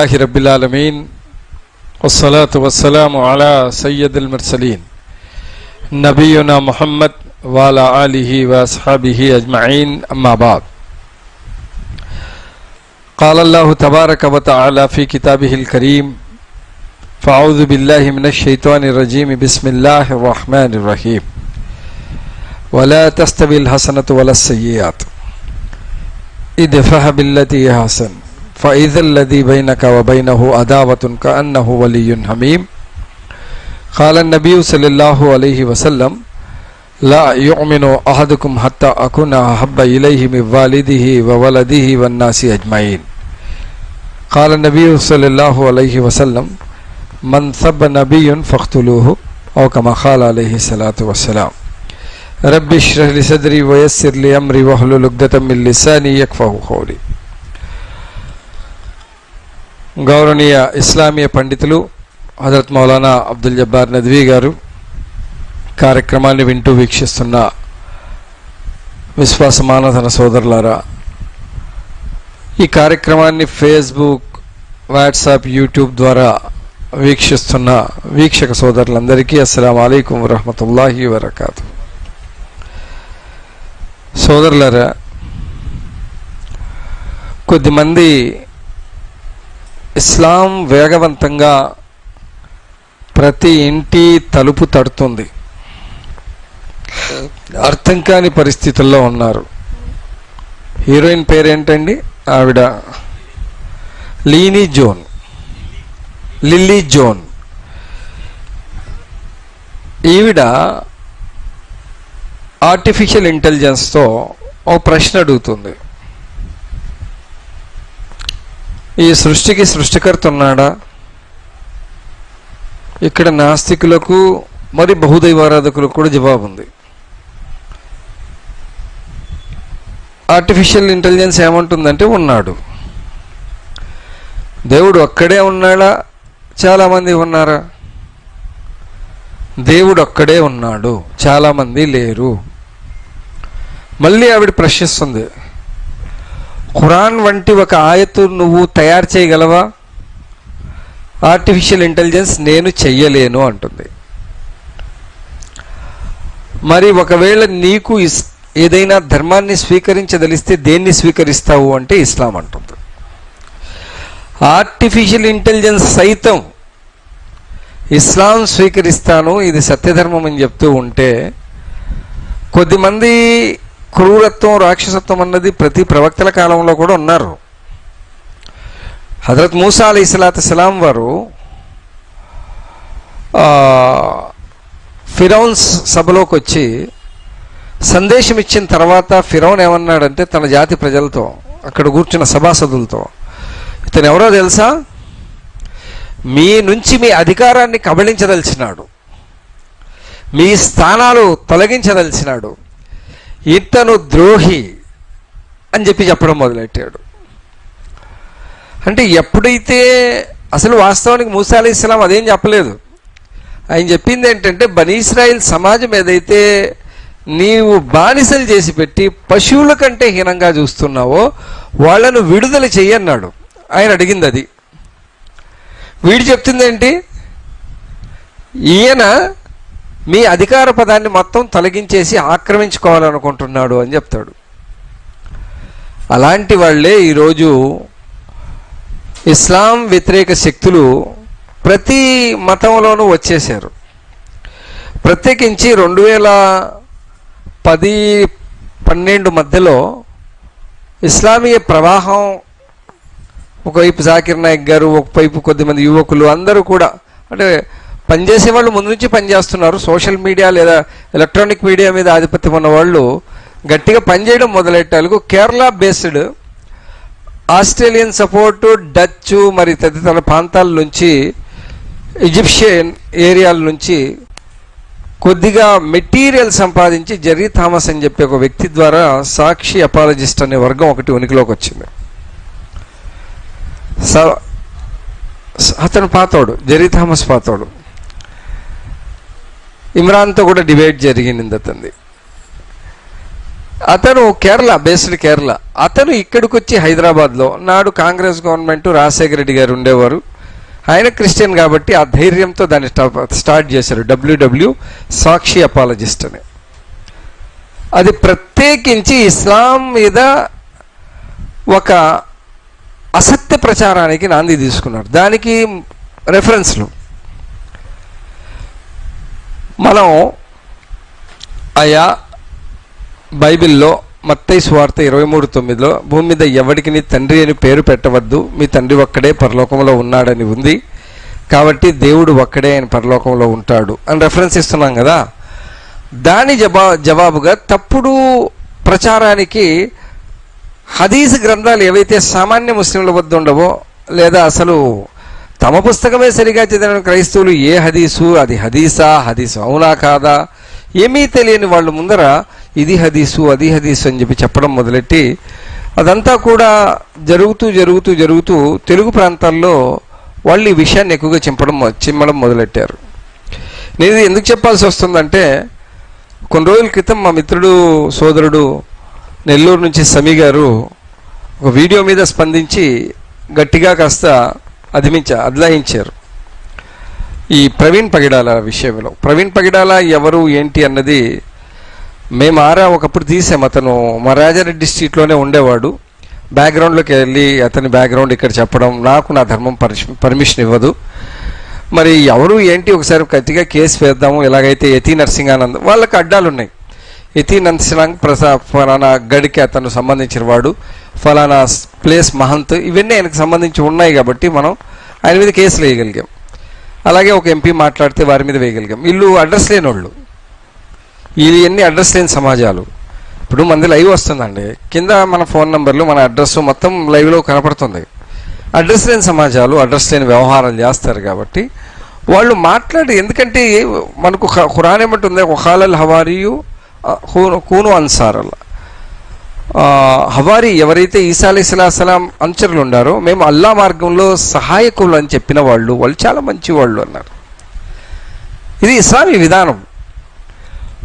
الله رب العالمين والصلاة والسلام على سيد المرسلين نبينا محمد وعلى آله وأصحابه أجمعين أما بعد. قال الله تبارك وتعالى في كتابه الكريم فأعوذ بالله من الشيطان الرجيم بسم الله الرحمن الرحيم. ولا تستوي الحسنة ولا السيئات. ادفع بالتي فعید الدی بین کا وبین اداوت ان کا ان ولی حمیم خال نبی صلی اللہ علیہ وسلم، لا یؤمن احدکم حتی اکن حب الیہ من والدہ و ولدہ و الناس اجمعین قال النبی صلی اللہ علیہ وسلم، من ثب نبی فاقتلوہ او کما خال علیہ الصلوۃ والسلام. رب اشرح لي صدری ويسر لي امری واحلل عقدۃ من لسانی یفقهوا قولی గౌరవనీయ ఇస్లామీయ పండితులు హజరత్ మౌలానా అబ్దుల్ జబ్బార్ నద్వీ గారు కార్యక్రమాన్ని వింటూ వీక్షిస్తున్న విశ్వాస మానధన సోదరులారా ఈ కార్యక్రమాన్ని ఫేస్బుక్ వాట్సాప్ యూట్యూబ్ ద్వారా వీక్షిస్తున్న వీక్షక సోదరులందరికీ అస్సలం అయికం వరహమతుల్లాహి వరకాతు సోదరులారా కొద్దిమంది ఇస్లాం వేగవంతంగా ప్రతి ఇంటి తలుపు తడుతుంది. అర్థం కాని పరిస్థితుల్లో ఉన్నారు. హీరోయిన్ పేరేంటండి? ఆవిడ లీనీ జోన్. Lily Joan. ఈవిడ ఆర్టిఫిషియల్ ఇంటెలిజెన్స్తో ఓ ప్రశ్న అడుగుతుంది. ఈ సృష్టికి సృష్టికర్త ఉన్నాడా? ఇక్కడ నాస్తికులకు మరి బహుదైవారాధకులకు కూడా జవాబు ఉంది ఆర్టిఫిషియల్ ఇంటెలిజెన్స్ ఏమంటుందంటే ఉన్నాడు. దేవుడు ఒక్కడే ఉన్నాడా? చాలామంది ఉన్నారా? దేవుడు ఒక్కడే ఉన్నాడు. చాలామంది లేరు. మళ్ళీ ఆవిడ ప్రశ్నిస్తుంది. ఖురాన్ వంటి ఒక ఆయతు నువ్వు తయారు చేయగలవా? ఆర్టిఫిషియల్ ఇంటెలిజెన్స్ నేను చెయ్యలేను అంటుంది. మరి ఒకవేళ నీకు ఇస్ ఏదైనా ధర్మాన్ని స్వీకరించదలిస్తే దేన్ని స్వీకరిస్తావు అంటే ఇస్లాం అంటుంది. ఆర్టిఫిషియల్ ఇంటెలిజెన్స్ సైతం ఇస్లాం స్వీకరిస్తాను ఇది సత్యధర్మం అని చెప్తూ ఉంటే కొద్దిమంది క్రూరత్వం రాక్షసత్వం అన్నది ప్రతి ప్రవక్తల కాలంలో కూడా ఉన్నారు. హజరత్ మూసా అలీ ఇస్లాత్ సలాం వారు ఫిరౌన్స్ సభలోకి వచ్చి సందేశం ఇచ్చిన తర్వాత ఫిరౌన్ ఏమన్నాడంటే తన జాతి ప్రజలతో అక్కడ కూర్చున్న సభాసదులతో ఇతను ఎవరో తెలుసా? మీ నుంచి మీ అధికారాన్ని కబళించదలిచినాడు. మీ స్థానాలు తొలగించదలిచినాడు. ఇతను ద్రోహి అని చెప్పి చెప్పడం మొదలెట్టాడు. అంటే ఎప్పుడైతే అసలు వాస్తవానికి మూసా అలీ ఇస్లాం అదేం చెప్పలేదు. ఆయన చెప్పింది ఏంటంటే బనీస్రాయిల్ సమాజం ఏదైతే నీవు బానిసలు చేసి పెట్టి పశువుల కంటే హీనంగా చూస్తున్నావో వాళ్ళను విడుదల చెయ్యన్నాడు ఆయన అడిగింది అది. వీడు చెప్తుంది ఏంటి ఈయన మీ అధికార పదాన్ని మొత్తం తొలగించేసి ఆక్రమించుకోవాలనుకుంటున్నాడు అని చెప్తాడు. అలాంటి వాళ్ళే ఈరోజు ఇస్లాం వ్యతిరేక శక్తులు ప్రతి మతంలోనూ వచ్చేసారు ప్రత్యేకించి రెండు వేల పది పన్నెండు మధ్యలో ఇస్లామీయ ప్రవాహం ఒకవైపు జాకిర్ నాయక్ గారు ఒకవైపు కొద్దిమంది యువకులు అందరూ కూడా అంటే పనిచేసే వాళ్ళు ముందు నుంచి పనిచేస్తున్నారు. సోషల్ మీడియా లేదా ఎలక్ట్రానిక్ మీడియా మీద ఆధిపత్యం ఉన్న వాళ్ళు గట్టిగా పనిచేయడం మొదలెట్టాలకు Kerala based Australian support Dutch మరి తదితర ప్రాంతాల నుంచి ఈజిప్షియన్ ఏరియాల నుంచి కొద్దిగా మెటీరియల్ సంపాదించి జెర్రీ థామస్ అని చెప్పి ఒక వ్యక్తి ద్వారా సాక్షి అపాలజిస్ట్ అనే వర్గం ఒకటి ఉనికిలోకి వచ్చింది. స- అతను పాతోడు జెర్రీ థామస్ పాతోడు. ఇమ్రాన్తో కూడా డిబేట్ జరిగింది అతనిది. అతను కేరళ బేస్డ్ కేరళ. అతను ఇక్కడికి వచ్చి హైదరాబాద్లో నాడు కాంగ్రెస్ గవర్నమెంట్ రాజశేఖర రెడ్డి గారు ఉండేవారు. ఆయన క్రిస్టియన్ కాబట్టి ఆ ధైర్యంతో దాన్ని స్టార్ట్ చేశారు. డబ్ల్యూడబ్ల్యూ సాక్షి అపాలజిస్ట్ అని. అది ప్రత్యేకించి ఇస్లాం మీద ఒక అసత్య ప్రచారానికి నాంది తీసుకున్నారు. దానికి రెఫరెన్స్లు మనం ఆయా బైబిల్లో మత్తై స్వార్థ ఇరవై మూడు తొమ్మిదిలో భూమి మీద ఎవడికి నీ తండ్రి అని పేరు పెట్టవద్దు మీ తండ్రి ఒక్కడే పరలోకంలో ఉన్నాడని ఉంది కాబట్టి దేవుడు ఒక్కడే ఆయన పరలోకంలో ఉంటాడు అని రెఫరెన్స్ ఇస్తున్నాం కదా. దాని జవా జవాబుగా తప్పుడు ప్రచారానికి హదీస్ గ్రంథాలు ఏవైతే సామాన్య ముస్లింల వద్ద ఉండవో లేదా అసలు తమ పుస్తకమే సరిగా చదివిన క్రైస్తవులు ఏ హదీసు? అది హదీసా? హదీసు అవునా కాదా? ఏమీ తెలియని వాళ్ళు ముందర ఇది హదీసు అది హదీసు అని చెప్పి చెప్పడం మొదలెట్టి అదంతా కూడా జరుగుతూ జరుగుతూ జరుగుతూ తెలుగు ప్రాంతాల్లో వాళ్ళు ఈ విషయాన్ని ఎక్కువగా చింపడం చిమ్మడం మొదలెట్టారు. నేను ఎందుకు చెప్పాల్సి వస్తుందంటే కొన్ని రోజుల క్రితం మా మిత్రుడు సోదరుడు నెల్లూరు నుంచి సమీ గారు ఒక వీడియో మీద స్పందించి గట్టిగా కాస్త అదిమించారు అద్లాయించారు ఈ ప్రవీణ్ పగిడాల విషయంలో. ప్రవీణ్ పగిడాల ఎవరు ఏంటి అన్నది మేము ఆరా ఒకప్పుడు తీసాం. అతను మా రాజారెడ్డి స్ట్రీట్లోనే ఉండేవాడు. బ్యాక్గ్రౌండ్లోకి వెళ్ళి అతని బ్యాక్గ్రౌండ్ ఇక్కడ చెప్పడం నాకు నా ధర్మం పర్మిషన్ పర్మిషన్ ఇవ్వదు. మరి ఎవరు ఏంటి ఒకసారి గట్టిగా కేసు వేద్దాము. ఎలాగైతే యతి నరసింహానంద్ వాళ్ళకి అడ్డాలు ఉన్నాయి యతి నరసింహాంగ్ ప్రసా ఫలానా గడికి అతను సంబంధించిన వాడు. ఫలానా ప్లేస్ మహంత్ ఇవన్నీ ఆయనకు సంబంధించి ఉన్నాయి కాబట్టి మనం ఆయన మీద కేసులు వేయగలిగాం. అలాగే ఒక ఎంపీ మాట్లాడితే వారి మీద వేయగలిగాం. వీళ్ళు అడ్రస్ లేని వాళ్ళు ఇవన్నీ అడ్రస్ లేని సమాజాలు. ఇప్పుడు మంది లైవ్ వస్తుందండి. కింద మన ఫోన్ నెంబర్లు మన అడ్రస్ మొత్తం లైవ్లో కనపడుతుంది. అడ్రస్ లేని సమాజాలు అడ్రస్ లేని వ్యవహారాలు చేస్తారు కాబట్టి వాళ్ళు మాట్లాడి ఎందుకంటే మనకు ఖురాన్ ఏమంటుంది? ఒహాలల్ హవారియు కూను కూను అన్సారల్ హవారి ఎవరైతే ఈసా అలీస్లాసలాం అనుచరులు ఉండారో మేము అల్లా మార్గంలో సహాయకులు అని చెప్పిన వాళ్ళు వాళ్ళు చాలా మంచి వాళ్ళు అన్నారు. ఇది ఇస్లామీ విధానం.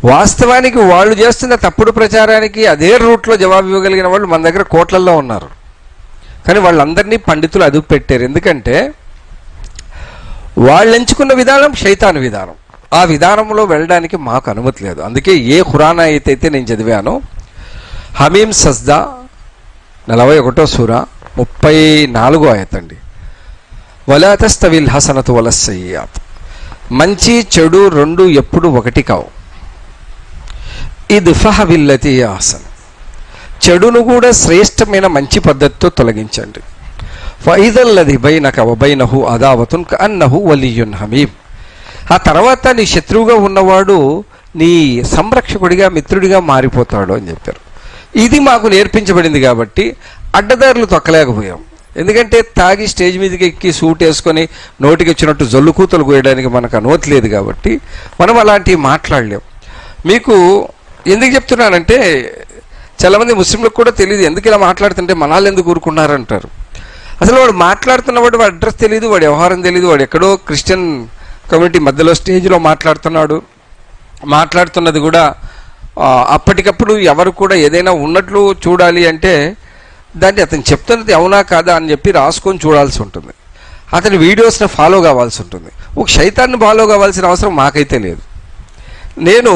వాస్తవానికి వాళ్ళు చేస్తున్న తప్పుడు ప్రచారానికి అదే రూట్లో జవాబు ఇవ్వగలిగిన వాళ్ళు మన దగ్గర కోట్లల్లో ఉన్నారు. కానీ వాళ్ళందరినీ పండితులు అదుపు పెట్టారు. ఎందుకంటే వాళ్ళు ఎంచుకున్న విధానం శైతాన్ విధానం. ఆ విధానంలో వెళ్ళడానికి మాకు అనుమతి లేదు. అందుకే ఏ ఖురానా అయితే నేను చదివానో హమీం సజ్దా నలభై ఒకటో సూర ముప్పై నాలుగో ఆయతండి. వలాతస్తవిల్ హసనతు వలసయ్యాత్ మంచి చెడు రెండు ఎప్పుడు ఒకటి కావు. ఇది ఫహవిల్లతి ఆసన్ చెడును కూడా శ్రేష్టమైన మంచి పద్ధతితో తొలగించండి. ఫైదల్లది బైనక వబైనహు అదావతున్ అన్నహు వలియున్ హమీం. ఆ తర్వాత నీ శత్రువుగా ఉన్నవాడు నీ సంరక్షకుడిగా మిత్రుడిగా మారిపోతాడు అని చెప్పారు. ఇది మాకు నేర్పించబడింది కాబట్టి అడ్డదారులు తొక్కలేకపోయాం. ఎందుకంటే తాగి స్టేజ్ మీదకి ఎక్కి సూట్ వేసుకొని నోటికి వచ్చినట్టు జల్లు కూతలు కోయడానికి మనకు అనుమతి లేదు కాబట్టి మనం అలాంటివి మాట్లాడలేం. మీకు ఎందుకు చెప్తున్నానంటే చాలామంది ముస్లింలకు కూడా తెలియదు ఎందుకు ఇలా మాట్లాడుతుంటే మనాలు ఎందుకు ఊరుకున్నారంటారు. అసలు వాడు మాట్లాడుతున్నవాడు వాడి అడ్రస్ తెలియదు వాడి వ్యవహారం తెలియదు వాడు ఎక్కడో క్రిస్టియన్ కమ్యూనిటీ మధ్యలో స్టేజ్లో మాట్లాడుతున్నాడు. మాట్లాడుతున్నది కూడా అప్పటికప్పుడు ఎవరు కూడా ఏదైనా ఉన్నట్లు చూడాలి అంటే దాన్ని అతను చెప్తున్నది అవునా కాదా అని చెప్పి రాసుకొని చూడాల్సి ఉంటుంది. అతని వీడియోస్ని ఫాలో కావాల్సి ఉంటుంది. ఒక శైతాన్ని ఫాలో కావాల్సిన అవసరం మాకైతే లేదు. నేను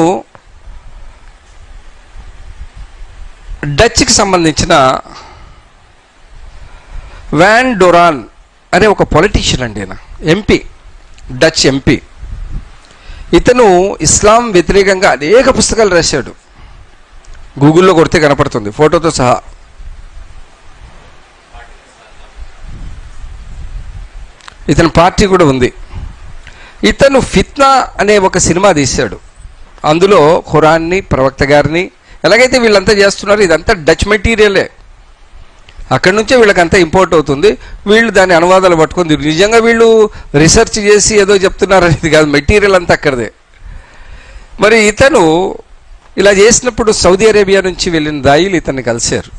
డచ్కి సంబంధించిన వ్యాన్ డొరాన్ అనే ఒక పొలిటీషియన్ అండి ఆయన ఎంపీ డచ్ ఎంపీ ఇతను ఇస్లాం వ్యతిరేకంగా అనేక పుస్తకాలు రాశాడు. గూగుల్లో కొడితే కనపడుతుంది. ఫోటోతో సహా. ఇతని పార్టీ కూడా ఉంది. ఇతను ఫిత్నా అనే ఒక సినిమా తీశాడు. అందులో ఖురాన్ని ప్రవక్త గారిని ఎలాగైతే వీళ్ళంతా చేస్తున్నారు ఇదంతా డచ్ మెటీరియలే అక్కడి నుంచే వీళ్ళకంతా ఇంపోర్ట్ అవుతుంది. వీళ్ళు దాని అనువాదాలు పట్టుకొని నిజంగా వీళ్ళు రీసెర్చ్ చేసి ఏదో చెప్తున్నారనేది కాదు. మెటీరియల్ అంతా అక్కడదే. మరి ఇతను ఇలా చేసినప్పుడు సౌదీ అరేబియా నుంచి వెళ్ళిన దాయిలు ఇతన్ని కలిశారు.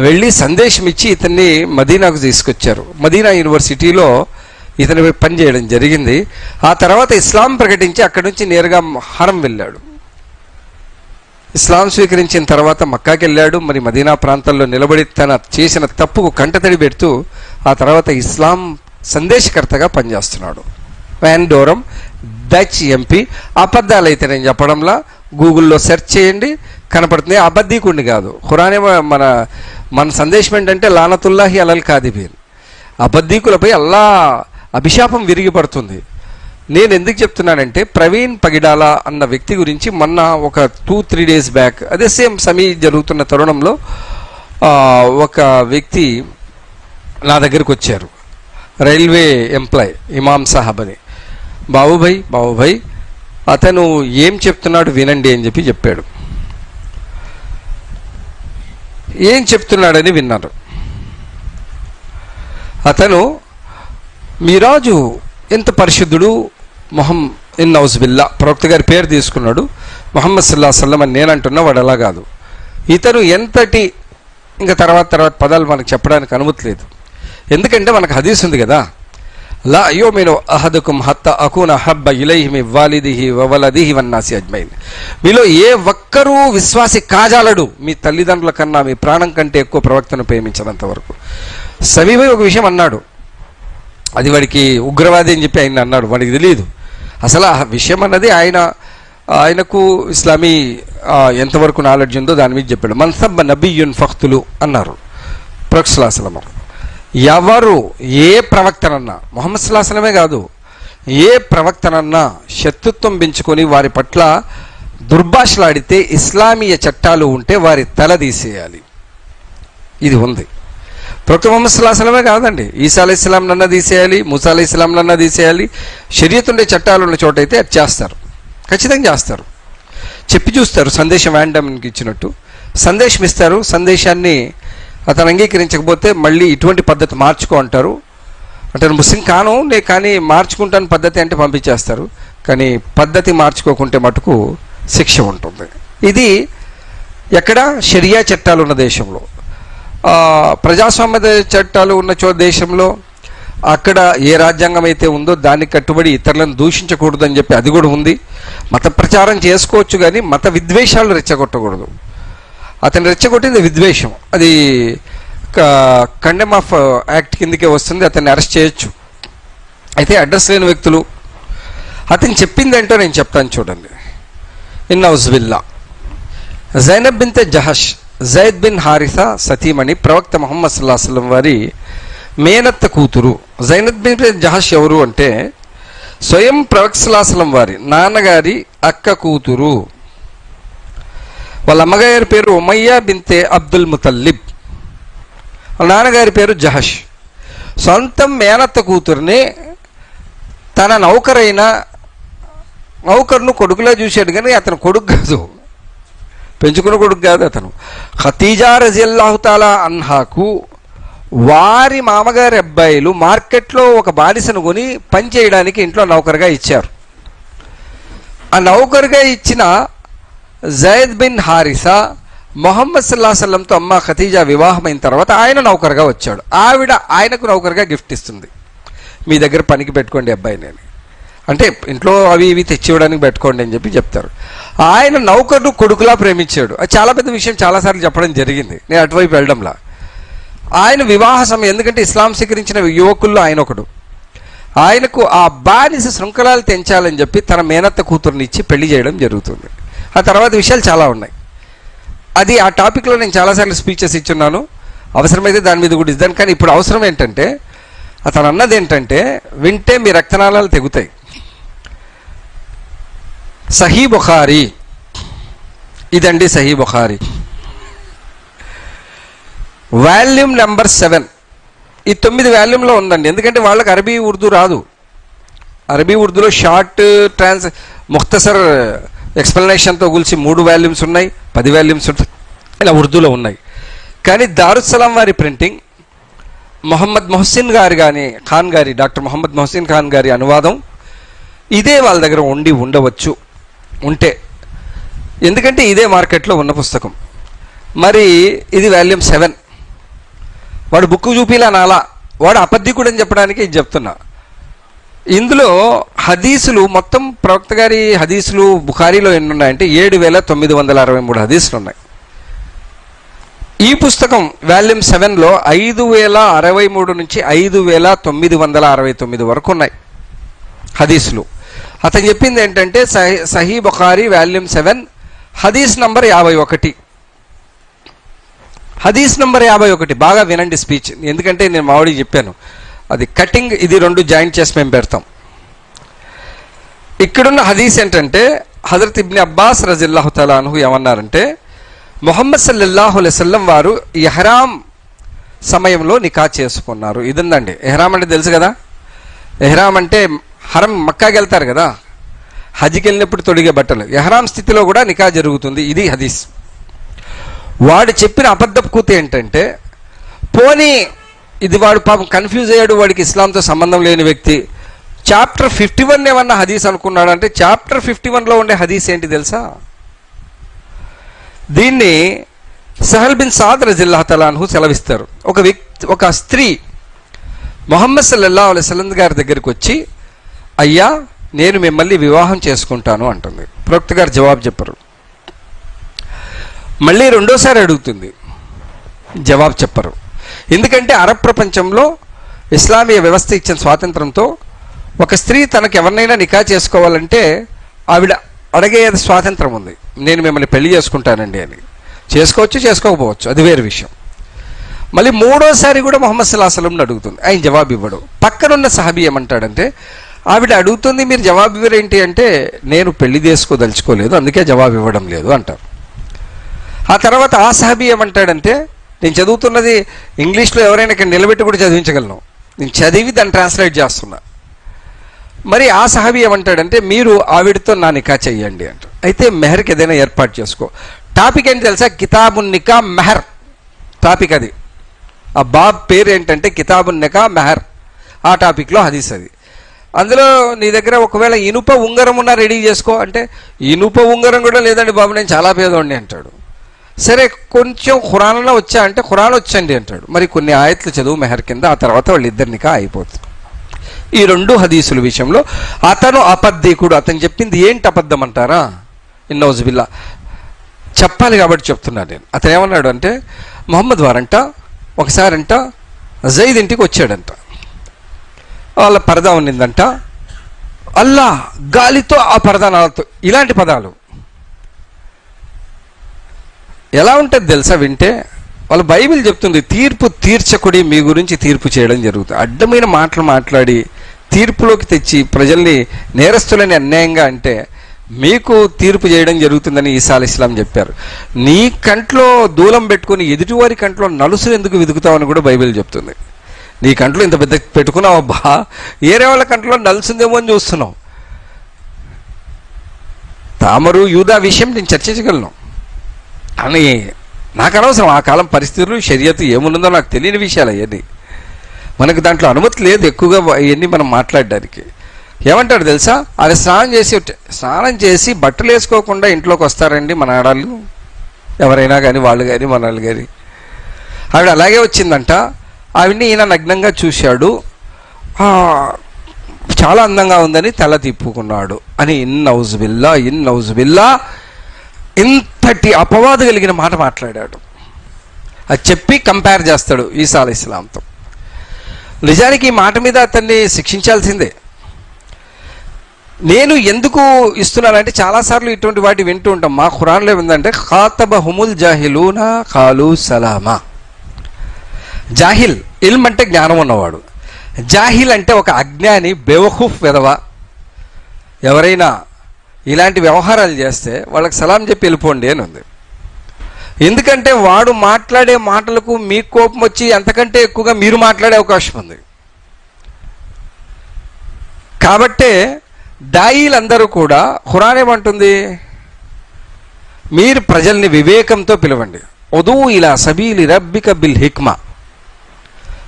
వెళ్ళి సందేశం ఇచ్చి ఇతన్ని మదీనాకు తీసుకొచ్చారు. మదీనా యూనివర్సిటీలో ఇతని పని చేయడం జరిగింది. ఆ తర్వాత ఇస్లాం ప్రకటించి అక్కడి నుంచి నేరుగా హరం వెళ్ళాడు. ఇస్లాం స్వీకరించిన తర్వాత మక్కాకి వెళ్ళాడు. మరి మదీనా ప్రాంతంలో నిలబడి తన చేసిన తప్పుకు కంటతడి పెడుతూ ఆ తర్వాత ఇస్లాం సందేశకర్తగా పనిచేస్తున్నాడు. వ్యాన్ డోరం డచ్ ఎంపీ అబద్ధాలైతే నేను చెప్పడంలా గూగుల్లో సెర్చ్ చేయండి కనపడుతుంది. అబద్ధీకుడిని కాదు. ఖురానే మన మన సందేశం ఏంటంటే లానతుల్లాహి అలల్ కాదిబీన్. అబద్ధీకులపై అల్లా అభిశాపం విరిగిపడుతుంది. నేను ఎందుకు చెప్తున్నానంటే ప్రవీణ్ పగిడాల అన్న వ్యక్తి గురించి మొన్న ఒక టూ త్రీ డేస్ బ్యాక్ అదే సేమ్ సమీ జరుగుతున్న తరుణంలో ఒక వ్యక్తి నా దగ్గరకు వచ్చారు. రైల్వే ఎంప్లాయ్ ఇమాం సాహబ్ అని. బాబుభాయ్ బాబుభాయ్ అతను ఏం చెప్తున్నాడు వినండి అని చెప్పి చెప్పాడు. ఏం చెప్తున్నాడని విన్నారు అతను మీరాజు ఎంత పరిశుద్ధుడు? మొహం ఇన్ బిల్లా ప్రవక్త గారి పేరు తీసుకున్నాడు. మొహమ్మద్ సల్లా సల్లం అని నేను అంటున్నా వాడు అలా కాదు. ఇతను ఎంతటి ఇంకా తర్వాత తర్వాత పదాలు మనకు చెప్పడానికి అనుమతి లేదు. ఎందుకంటే మనకు హదీస్ ఉంది కదా. లా అయ్యో మీరు అహదుకుం హత్త అకూన హబ్బ ఇలైహిమి వాలిదిహి వవలదిహి వన్నాసి అజ్మైన్. మీలో ఏ ఒక్కరూ విశ్వాసి కాజాలడు. మీ తల్లిదండ్రుల కన్నా మీ ప్రాణం కంటే ఎక్కువ ప్రవక్తను ప్రేమించినంత వరకు. సమీపై ఒక విషయం అన్నాడు. అది వాడికి ఉగ్రవాది అని చెప్పి ఆయన అన్నాడు. వాడికి తెలియదు అసలు ఆ విషయం అన్నది ఆయన ఆయనకు ఇస్లామీ ఎంతవరకు నాలెడ్జ్ ఉందో దాని మీద చెప్పాడు. మన్సబ్ నబీయున్ ఫఖ్తులు అన్నారు. ప్రొక్స్లాసలము ఎవరు ఏ ప్రవక్తనన్నా మొహమ్మద్ సుల్లాసలమే కాదు ఏ ప్రవక్తనన్నా శత్రుత్వం పెంచుకొని వారి పట్ల దుర్భాషలాడితే ఇస్లామీయ చట్టాలు ఉంటే వారి తల తీసేయాలి. ఇది ఉంది. ప్రవక్త మొహమ్మద్ కాదండి. ఈసా అలీ ఇస్లాంలన్నా తీసేయాలి ముసా అలీ ఇస్లాంలన్నా తీసేయాలి. షరియత్ ఉండే చట్టాలు ఉన్న చోట అయితే అది చేస్తారు. ఖచ్చితంగా చేస్తారు. చెప్పి చూస్తారు సందేశం వ్యాండమ్కి ఇచ్చినట్టు. సందేశం ఇస్తారు సందేశాన్ని అతను అంగీకరించకపోతే మళ్ళీ ఇటువంటి పద్ధతి మార్చుకో అంటారు. అంటే ముస్లిం కాను నే కానీ మార్చుకుంటాను పద్ధతి అంటే పంపించేస్తారు. కానీ పద్ధతి మార్చుకోకుంటే మటుకు శిక్ష ఉంటుంది. ఇది ఎక్కడ షరియా చట్టాలు ఉన్న దేశంలో. ప్రజాస్వామ్య చట్టాలు ఉన్న చో దేశంలో అక్కడ ఏ రాజ్యాంగం అయితే ఉందో దానికి కట్టుబడి ఇతరులను దూషించకూడదు అని చెప్పి అది కూడా ఉంది. మత ప్రచారం చేసుకోవచ్చు కానీ మత విద్వేషాలు రెచ్చగొట్టకూడదు. అతను రెచ్చగొట్టింది విద్వేషం. అది కండెమ్ ఆఫ్ యాక్ట్ కిందకే వస్తుంది అతన్ని అరెస్ట్ చేయొచ్చు. అయితే అడ్రస్ లేని వ్యక్తులు. అతను చెప్పిందేంటో నేను చెప్తాను చూడండి. ఇన్ బిల్లా Zainab bin Jahsh Zaid bin Harisa సతీమణి ప్రవక్త మొహమ్మద్ సుల్లాహం వారి మేనత్త కూతురు. జైనద్ బిన్ జహష్ ఎవరు అంటే స్వయం ప్రవక్త సుల్లాహం వారి నాన్నగారి అక్క కూతురు. వాళ్ళ అమ్మగారి పేరు ఉమయ్య బింతే అబ్దుల్ ముతల్లిబ్. వాళ్ళ నాన్నగారి పేరు జహష్. సొంతం మేనత్త కూతురిని తన నౌకరైన నౌకర్ను కొడుకులా చూశాడు కానీ అతను కొడుకు కాదు. పెంచుకున్న కొడుకు కాదు అతను. ఖతీజా రజిల్లాహుతాలా అన్హాకు వారి మామగారి అబ్బాయిలు మార్కెట్లో ఒక బానిసను కొని పని చేయడానికి ఇంట్లో నౌకరుగా ఇచ్చారు. ఆ నౌకరుగా ఇచ్చిన జయద్ బిన్ హారిసా మొహమ్మద్ సల్లా సల్లంతో అమ్మ ఖతీజా వివాహమైన తర్వాత ఆయన నౌకరుగా వచ్చాడు. ఆవిడ ఆయనకు నౌకరుగా గిఫ్ట్ ఇస్తుంది. మీ దగ్గర పనికి పెట్టుకోండి అబ్బాయి నేను అంటే ఇంట్లో అవి ఇవి తెచ్చివ్వడానికి పెట్టుకోండి అని చెప్పి చెప్తారు. ఆయన నౌకర్ను కొడుకులా ప్రేమించాడు. అది చాలా పెద్ద విషయం చాలాసార్లు చెప్పడం జరిగింది. నేను అటువైపు వెళ్ళడంలా. ఆయన వివాహ సమయం ఎందుకంటే ఇస్లాం స్వీకరించిన యువకుల్లో ఆయన ఒకడు. ఆయనకు ఆ బానిస శృంఖలాలు తెంచాలని చెప్పి తన మేనత్త కూతుర్ని ఇచ్చి పెళ్ళి చేయడం జరుగుతుంది. ఆ తర్వాత విషయాలు చాలా ఉన్నాయి. అది ఆ టాపిక్లో నేను చాలాసార్లు స్పీచెస్ ఇచ్చున్నాను. అవసరమైతే దాని మీద కూడా ఇద్దాను కానీ ఇప్పుడు అవసరం ఏంటంటే అతను అన్నది ఏంటంటే వింటే మీ రక్తనాళాలు తెగుతాయి. Sahih Bukhari. ఇదండి Sahih Bukhari. Volume number seven. ఈ తొమ్మిది వాల్యూమ్లో ఉందండి. ఎందుకంటే వాళ్ళకి అరబీ ఉర్దూ రాదు. అరబీ ఉర్దూలో షార్ట్ ట్రాన్స్ ముఖ్తసర్ ఎక్స్ప్లెనేషన్తో గురించి మూడు వాల్యూమ్స్ ఉన్నాయి పది వాల్యూమ్స్ ఉంటాయి ఇలా ఉర్దూలో ఉన్నాయి. కానీ దారుస్సలాం వారి ప్రింటింగ్ మొహమ్మద్ మొహసిన్ గారి కానీ ఖాన్ గారి డాక్టర్ మొహమ్మద్ మొహసిన్ ఖాన్ గారి అనువాదం ఇదే వాళ్ళ దగ్గర ఉండి ఉండవచ్చు. ఉంటే. ఎందుకంటే ఇదే మార్కెట్లో ఉన్న పుస్తకం. మరి ఇది వాల్యూమ్ సెవెన్. వాడు బుక్ చూపిలా నాలా. వాడు అబద్ధికుడు అని చెప్పడానికి ఇది చెప్తున్నా. ఇందులో హదీసులు మొత్తం ప్రవక్త గారి హదీసులు బుఖారీలో ఎన్ని ఉన్నాయంటే ఏడు వేల తొమ్మిది వందల అరవై మూడు హదీసులు ఉన్నాయి. ఈ పుస్తకం వాల్యూమ్ సెవెన్లో ఐదు వేల అరవై మూడు నుంచి ఐదు వేల తొమ్మిది వందల అరవై తొమ్మిది వరకు ఉన్నాయి హదీసులు. అతను చెప్పింది ఏంటంటే Sahih Sahih Bukhari volume seven హదీస్ నంబర్ యాభై ఒకటి. హదీస్ నంబర్ యాభై ఒకటి. బాగా వినండి స్పీచ్. ఎందుకంటే నేను మామిడికి చెప్పాను. అది కటింగ్ ఇది రెండు జాయింట్ చేసి మేము పెడతాం. ఇక్కడున్న హదీస్ ఏంటంటే హజరత్ ఇబ్ని అబ్బాస్ రజిల్లాహు తలా ఏమన్నారంటే మొహమ్మద్ సల్లల్లాహు అలైవల్లం వారు ఎహ్రామ్ సమయంలో నికా చేసుకున్నారు. ఇది ఉందండి ఎహ్రామ్ అంటే తెలుసు కదా? ఎహ్రామ్ అంటే హరం మక్కాకి వెళ్తారు కదా. హజ్కి వెళ్ళినప్పుడు తొడిగే బట్టలు. ఎహరాం స్థితిలో కూడా నికా జరుగుతుంది. ఇది హదీస్. వాడు చెప్పిన అబద్ధపు కూత ఏంటంటే పోనీ ఇది వాడు పాపం కన్ఫ్యూజ్ అయ్యాడు వాడికి ఇస్లాంతో సంబంధం లేని వ్యక్తి. చాప్టర్ ఫిఫ్టీ వన్ ఏమన్నా హదీస్ అనుకున్నాడంటే చాప్టర్ ఫిఫ్టీ వన్లో ఉండే హదీస్ ఏంటి తెలుసా? దీన్ని సహల్ బిన్ సాద్ రజిల్లా తలాన్హు సెలవిస్తారు. ఒక వ్యక్తి ఒక స్త్రీ మొహమ్మద్ సల్లల్లా అలైవలం గారి దగ్గరికి వచ్చి అయ్యా నేను మిమ్మల్ని వివాహం చేసుకుంటాను అంటుంది. ప్రవక్త గారు జవాబు చెప్పరు. మళ్ళీ రెండోసారి అడుగుతుంది. జవాబు చెప్పరు. ఎందుకంటే అరబ్ ప్రపంచంలో ఇస్లామీయ వ్యవస్థ ఇచ్చిన స్వాతంత్రంతో ఒక స్త్రీ తనకు ఎవరినైనా నికా చేసుకోవాలంటే ఆవిడ అడిగే స్వాతంత్రం ఉంది. నేను మిమ్మల్ని పెళ్ళి చేసుకుంటానండి అని. చేసుకోవచ్చు చేసుకోకపోవచ్చు. అది వేరే విషయం. మళ్ళీ మూడోసారి కూడా మొహమ్మద్ సల్లాహసలంని అడుగుతుంది. ఆయన జవాబు ఇవ్వడు. పక్కనున్న సహాబీ ఏమంటాడంటే ఆవిడ అడుగుతుంది మీరు జవాబు ఇవ్వరేంటి? అంటే నేను పెళ్ళి చేసుకోదలుచుకోలేదు అందుకే జవాబు ఇవ్వడం లేదు అంటారు. ఆ తర్వాత ఆ సహబీ ఏమంటాడంటే నేను చదువుతున్నది ఇంగ్లీష్లో ఎవరైనా ఇక్కడ నిలబెట్టి కూడా చదివించగలను. నేను చదివి దాన్ని ట్రాన్స్లేట్ చేస్తున్నా. మరి ఆ సహాబి ఏమంటాడంటే మీరు ఆవిడతో నా నికా చెయ్యండి అంట అయితే మెహర్కి ఏదైనా ఏర్పాటు చేసుకో. టాపిక్ ఏంటి తెలుసా? కితాబున్ నికా మెహర్. టాపిక్ అది. ఆ బాబ్ పేరు ఏంటంటే కితాబున్ నికా మెహర్. ఆ టాపిక్లో హదీస్ అది. అందులో నీ దగ్గర ఒకవేళ ఇనుప ఉంగరం ఉన్నా రెడీ చేసుకో. అంటే ఇనుప ఉంగరం కూడా లేదండి బాబు నేను చాలా పేదోండి అంటాడు. సరే కొంచెం ఖురాన్లో వచ్చా అంటే ఖురాన్ వచ్చండి అంటాడు. మరి కొన్ని ఆయత్లు చదువు మెహర్ కింద ఆ తర్వాత వాళ్ళిద్దరినికా అయిపోతుంది. ఈ రెండు హదీసుల విషయంలో అతను అబద్ధికుడు. అతను చెప్పింది ఏంటి అబద్ధం అంటారా ఇన్నోజుబిల్లా. చెప్పాలి కాబట్టి చెప్తున్నాను నేను. అతను ఏమన్నాడు అంటే మొహమ్మద్ వారంట ఒకసారంట జైద్ ఇంటికి వచ్చాడంట. వాళ్ళ పరదా ఉన్నిందంట. అల్లా గాలితో ఆ పరద నాలతో ఇలాంటి పదాలు. ఎలా ఉంటుంది తెలుసా వింటే? వాళ్ళ బైబిల్ చెప్తుంది తీర్పు తీర్చకుడి మీ గురించి తీర్పు చేయడం జరుగుతుంది. అడ్డమైన మాటలు మాట్లాడి తీర్పులోకి తెచ్చి ప్రజల్ని నేరస్తులని అన్యాయంగా అంటే మీకు తీర్పు చేయడం జరుగుతుందని ఈసా ఇస్లాం చెప్పారు. నీ కంట్లో దూలం పెట్టుకుని ఎదుటివారి కంట్లో నలుసులు ఎందుకు వెతుకుతావని కూడా బైబిల్ చెప్తుంది. నీ కంట్లో ఇంత పెద్ద పెట్టుకున్నావు అబ్బా. ఏరే వాళ్ళ కంట్లో నలిసిందేమో అని చూస్తున్నావు. తామరు యూదా విషయం నేను చర్చించగలను. అని నాకు అనవసరం ఆ కాలం పరిస్థితులు షరియత్ ఏముందో నాకు తెలియని విషయాలు అవన్నీ మనకు దాంట్లో అనుమతి లేదు ఎక్కువగా ఇవన్నీ మనం మాట్లాడడానికి. ఏమంటాడు తెలుసా? అది స్నానం చేసి స్నానం చేసి బట్టలు వేసుకోకుండా ఇంట్లోకి వస్తారండి మన ఆడాళ్ళు. ఎవరైనా కానీ వాళ్ళు కానీ మన వాళ్ళు కానీ ఆవిడ అలాగే వచ్చిందంట. ఆవిడ్ని ఈయన నగ్నంగా చూశాడు. చాలా అందంగా ఉందని తల తిప్పుకున్నాడు. అని ఇన్ నౌజ్ బిల్లా ఇన్ నౌజ్ బిల్లా ఇంతటి అపవాదు కలిగిన మాట మాట్లాడాడు. అది చెప్పి కంపేర్ చేస్తాడు ఈసా అలీ ఇస్లాంతో. నిజానికి ఈ మాట మీద అతన్ని శిక్షించాల్సిందే. నేను ఎందుకు ఇస్తున్నానంటే చాలాసార్లు ఇటువంటి వాటి వింటూ ఉంటాం. మా ఖురాన్లో ఏంటంటే ఖాతబ హుముల్ జాహిలూనా ఖాలు సలామా. జాహిల్ ఇల్మ్ అంటే జ్ఞానం ఉన్నవాడు. జాహిల్ అంటే ఒక అజ్ఞాని బేవహూఫ్ వెధవ. ఎవరైనా ఇలాంటి వ్యవహారాలు చేస్తే వాళ్ళకి సలాం చెప్పి వెళ్ళిపోండి అని ఉంది. ఎందుకంటే వాడు మాట్లాడే మాటలకు మీ కోపం వచ్చి అంతకంటే ఎక్కువగా మీరు మాట్లాడే అవకాశం ఉంది. కాబట్టే దాయిలందరూ కూడా హురాన్ ఏమంటుంది? మీరు ప్రజల్ని వివేకంతో పిలవండి. ఉదూ ఇలా సబీలి రబ్బిక బిల్ హిక్మా.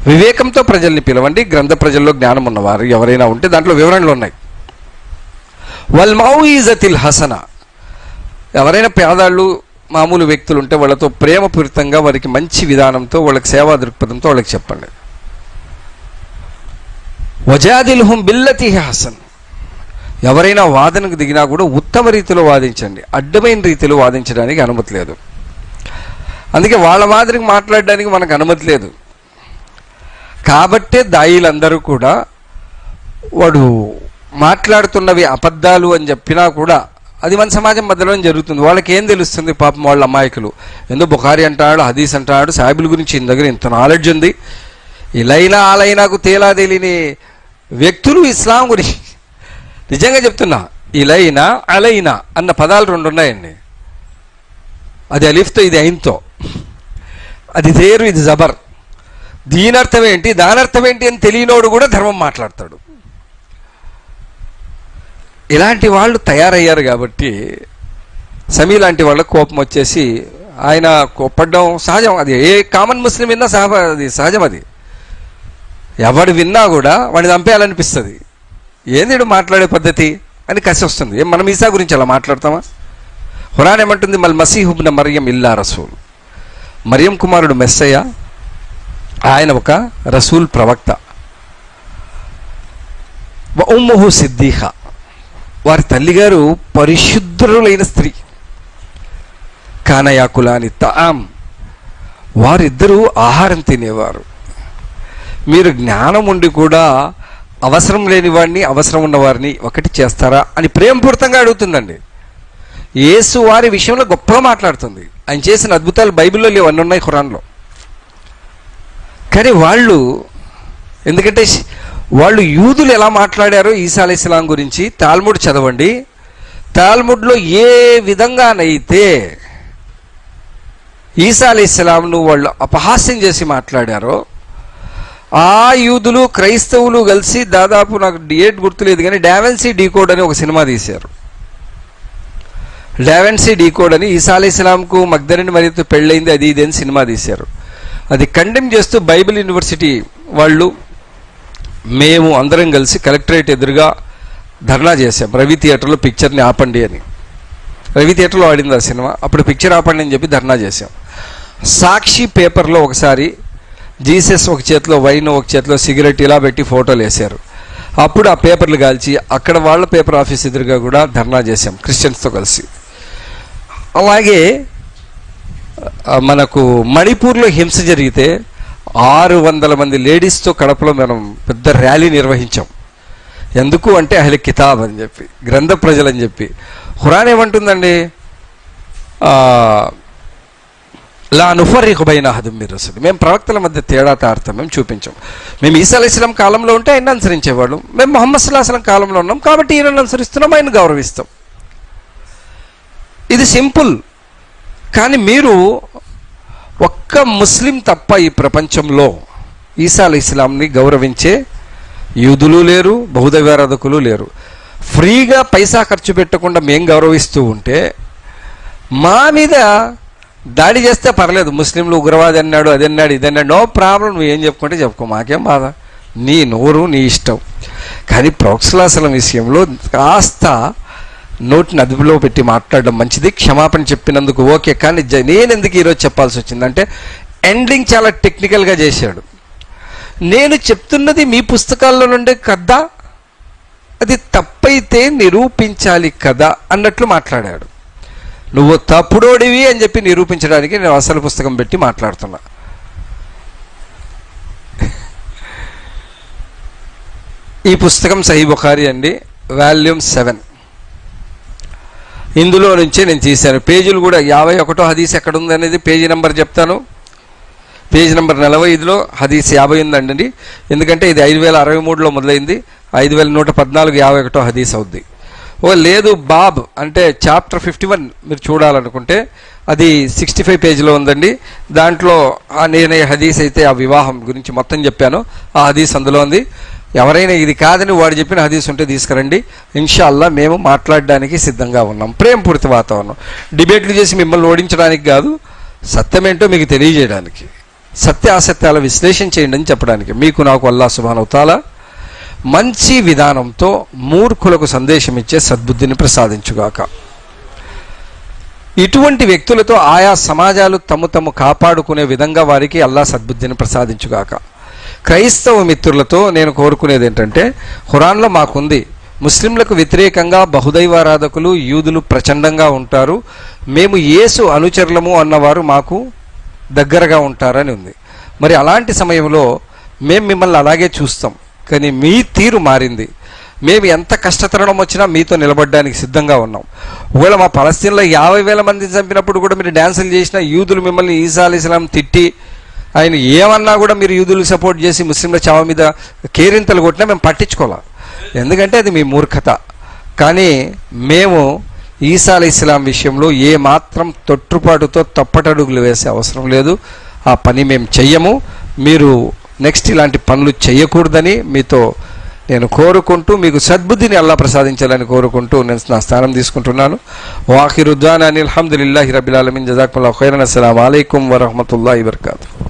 వివేకంతో ప్రజల్ని పిలవండి గ్రంథ ప్రజల్లో జ్ఞానం ఉన్నవారు ఎవరైనా ఉంటే దాంట్లో వివరణలు ఉన్నాయి. వల్ అతిల్ హసన. ఎవరైనా పేదాళ్ళు మామూలు వ్యక్తులు ఉంటే వాళ్ళతో ప్రేమపూరితంగా వారికి మంచి విధానంతో వాళ్ళకి సేవా దృక్పథంతో వాళ్ళకి చెప్పండి. వజాదిల్హుం బిల్లతి హసన్. ఎవరైనా వాదనకు దిగినా కూడా ఉత్తమ రీతిలో వాదించండి. అడ్డమైన రీతిలో వాదించడానికి అనుమతి లేదు. అందుకే వాళ్ళ మాదిరికి మాట్లాడడానికి మనకు అనుమతి లేదు. కాబట్టే దాయిలందరూ కూడా వాడు మాట్లాడుతున్నవి అబద్ధాలు అని చెప్పినా కూడా అది మన సమాజం మధ్యలో జరుగుతుంది. వాళ్ళకి ఏం తెలుస్తుంది? పాపం వాళ్ళ అమాయకులు. ఎందుకు బుఖారి అంటాడు హదీస్ అంటాడు సాహిబుల గురించి ఈయన దగ్గర ఇంత నాలెడ్జ్ ఉంది. ఇలైనా ఆలైనాకు తేలా తెలియని వ్యక్తులు ఇస్లాం గురించి. నిజంగా చెప్తున్నా ఇలైనా అలైనా అన్న పదాలు రెండు ఉన్నాయండి. అది అలిఫ్తో ఇది ఐన్తో. అది తేరు ఇది జబర్. దీనర్థం ఏంటి? దానర్థం ఏంటి అని తెలియనోడు కూడా ధర్మం మాట్లాడతాడు. ఇలాంటి వాళ్ళు తయారయ్యారు కాబట్టి సమీ లాంటి వాళ్ళకు కోపం వచ్చేసి ఆయన కోప్పడడం సహజం. అది ఏ కామన్ ముస్లిం విన్నా సహ అది సహజం అది. ఎవడు విన్నా కూడా వాడిని చంపేయాలనిపిస్తుంది. ఏంది మాట్లాడే పద్ధతి? అని కసి వస్తుంది. ఏం మనం ఈసా గురించి అలా మాట్లాడతామా? హురాన్ ఏమంటుంది? మల్ మసీహుబ్న మరియం ఇల్లా రసూల్. మరియం కుమారుడు మెస్సయ్య ఆయన ఒక రసూల్ ప్రవక్త. ఉమ్మహు ఉమ్ముహు సిద్దీహ. వారి తల్లిగారు పరిశుద్ధులైన స్త్రీ. కానయాకులాని తాం వారిద్దరూ ఆహారం తినేవారు. మీరు జ్ఞానం ఉండి కూడా అవసరం లేని వాడిని అవసరం ఉన్నవారిని ఒకటి చేస్తారా అని ప్రేమపూరితంగా అడుగుతుందండి యేసు వారి విషయంలో గొప్పగా మాట్లాడుతుంది. ఆయన చేసిన అద్భుతాలు బైబిల్లో లేవు అన్నీ ఉన్నాయి ఖురాన్లో. కానీ వాళ్ళు ఎందుకంటే వాళ్ళు యూదులు ఎలా మాట్లాడారో ఈసా అలైహిస్సలాం గురించి తాల్ముడ్ చదవండి. తాల్ముడ్లో ఏ విధంగానైతే ఈసా అలైహిస్సలాంను వాళ్ళు అపహాస్యం చేసి మాట్లాడారో ఆ యూదులు క్రైస్తవులు కలిసి దాదాపు నాకు డేట్ గుర్తులేదు కానీ డావెన్సీ డీకోడ్ అని ఒక సినిమా తీశారు. డావెన్సీ డీకోడ్ అని ఈసా అలైహిస్సలాంకు మగ్దరిని మరియతో పెళ్ళైంది అది ఇది అని సినిమా తీశారు. అది కండెమ్ చేస్తూ బైబిల్ యూనివర్సిటీ వాళ్ళు మేము అందరం కలిసి కలెక్టరేట్ ఎదురుగా ధర్నా చేశాం. రవి థియేటర్లో పిక్చర్ని ఆపండి అని. రవి థియేటర్లో ఆడింది ఆ సినిమా? అప్పుడు పిక్చర్ ఆపండి అని చెప్పి ధర్నా చేశాం. సాక్షి పేపర్లో ఒకసారి జీసస్ ఒక చేతిలో వైన్ ఒక చేతిలో సిగరెట్ ఇలా పెట్టి ఫోటోలు వేశారు. అప్పుడు ఆ పేపర్లు కాల్చి అక్కడ వాళ్ళ పేపర్ ఆఫీస్ ఎదురుగా కూడా ధర్నా చేశాం క్రిస్టియన్స్తో కలిసి. అలాగే మనకు మణిపూర్లో హింస జరిగితే ఆరు వందల మంది లేడీస్తో కడపలో మనం పెద్ద ర్యాలీ నిర్వహించాం. ఎందుకు అంటే అహ్లి కితాబ్ అని చెప్పి గ్రంథ ప్రజలు అని చెప్పి. హురాన్ ఏమంటుందండి? లా నుఫర్రిహుబైన హదుమ్మి రసూల్. మేము ప్రవక్తల మధ్య తేడా తాడతాం మేము చూపించాం. మేము ఈసా అలైస్లాం కాలంలో ఉంటే ఆయన అనుసరించేవాళ్ళం. మేము మొహమ్మద్ సుల్లాహస్లం కాలంలో ఉన్నాం. కాబట్టి ఈయనను అనుసరిస్తున్నాం ఆయన గౌరవిస్తాం. ఇది సింపుల్. కానీ మీరు ఒక్క ముస్లిం తప్ప ఈ ప్రపంచంలో ఈసా అలీ ఇస్లాంని గౌరవించే యూదులు లేరు బహుదైవారాధకులు లేరు. ఫ్రీగా పైసా ఖర్చు పెట్టకుండా మేం గౌరవిస్తూ ఉంటే మా మీద దాడి చేస్తే పర్లేదు ముస్లింలు ఉగ్రవాది అన్నాడు అది అన్నాడు ఇది అన్నాడు నో ప్రాబ్లం నువ్వు ఏం చెప్పుకుంటే చెప్పుకో మాకేం బాధ. నీ నోరు నీ ఇష్టం. కానీ ప్రొక్సలాసలం విషయంలో కాస్త నోటిని అదుపులో పెట్టి మాట్లాడడం మంచిది. క్షమాపణ చెప్పినందుకు ఓకే కానీ నేను ఎందుకు ఈరోజు చెప్పాల్సి వచ్చిందంటే ఎండింగ్ చాలా టెక్నికల్గా చేశాడు. నేను చెప్తున్నది మీ పుస్తకాల్లో నుండే కదా అది తప్పైతే నిరూపించాలి కదా అన్నట్లు మాట్లాడాడు. నువ్వు తప్పుడోడివి అని చెప్పి నిరూపించడానికి నేను అసలు పుస్తకం పెట్టి మాట్లాడుతున్నా. ఈ పుస్తకం సహీ బుఖారి అండి వాల్యూమ్ సెవెన్. ఇందులో నుంచే నేను తీశాను. పేజీలు కూడా యాభై ఒకటో హదీస్ ఎక్కడ ఉందనేది పేజీ నెంబర్ చెప్తాను. పేజీ నెంబర్ నలభై ఐదులో హదీస్ యాభై ఉందండి ఎందుకంటే ఇది ఐదు వేల అరవై మూడులో మొదలైంది. ఐదు వేల నూట పద్నాలుగు యాభై ఒకటో హదీస్ అవుద్ది. ఓ లేదు బాబ్ అంటే చాప్టర్ ఫిఫ్టీ వన్ మీరు చూడాలనుకుంటే అది సిక్స్టీ ఫైవ్ పేజీలో ఉందండి. దాంట్లో నేను ఈ హదీస్ అయితే ఆ వివాహం గురించి మొత్తం చెప్పాను. ఆ హదీస్ అందులో ఉంది. ఎవరైనా ఇది కాదని వాడు చెప్పిన హదీస్ ఉంటే తీసుకురండి. ఇన్షాల్లా మేము మాట్లాడడానికి సిద్ధంగా ఉన్నాం. ప్రేమపూర్తి వాతావరణం. డిబేట్లు చేసి మిమ్మల్ని ఓడించడానికి కాదు సత్యమేంటో మీకు తెలియజేయడానికి. సత్య అసత్యాల విశ్లేషణ చేయండి అని చెప్పడానికి. మీకు నాకు అల్లా సుబానవుతాలా మంచి విధానంతో మూర్ఖులకు సందేశం ఇచ్చే సద్బుద్ధిని ప్రసాదించుగాక. ఇటువంటి వ్యక్తులతో ఆయా సమాజాలు తమ తము కాపాడుకునే విధంగా వారికి అల్లా సద్బుద్ధిని ప్రసాదించుగాక. క్రైస్తవ మిత్రులతో నేను కోరుకునేది ఏంటంటే హురాన్లో మాకుంది ముస్లింలకు వ్యతిరేకంగా బహుదైవారాధకులు యూదులు ప్రచండంగా ఉంటారు మేము యేసు అనుచరులము అన్నవారు మాకు దగ్గరగా ఉంటారని ఉంది. మరి అలాంటి సమయంలో మేము మిమ్మల్ని అలాగే చూస్తాం కానీ మీ తీరు మారింది. మేము ఎంత కష్టతరణం వచ్చినా మీతో నిలబడడానికి సిద్ధంగా ఉన్నాం. ఒకవేళ మా పలస్తీన్లో యాభై వేల మంది చంపినప్పుడు కూడా మీరు డ్యాన్సులు చేసిన యూదులు మిమ్మల్ని ఈసా ఇస్లాం తిట్టి ఆయన ఏమన్నా కూడా మీరు యూదులు సపోర్ట్ చేసి ముస్లింల చావ మీద కేరింతలు కొట్టినా మేము పట్టించుకోవాలి? ఎందుకంటే అది మీ మూర్ఖత. కానీ మేము ఈసా అలీ ఇస్లాం విషయంలో ఏ మాత్రం తొట్టుపాటుతో తప్పటడుగులు వేసే అవసరం లేదు. ఆ పని మేము చెయ్యము. మీరు నెక్స్ట్ ఇలాంటి పనులు చేయకూడదని మీతో నేను కోరుకుంటూ మీకు సద్బుద్ధిని అల్లా ప్రసాదించాలని కోరుకుంటూ నేను నా స్థానం తీసుకుంటున్నాను. వాఖిరుద్దాన్ అని అల్హమ్దుల్లాహి రబిల్ ఆలమిన్. జజాకుల్లా ఖైరన్. అస్సలం అయికం వరహమతుల్లా వబర్కాతు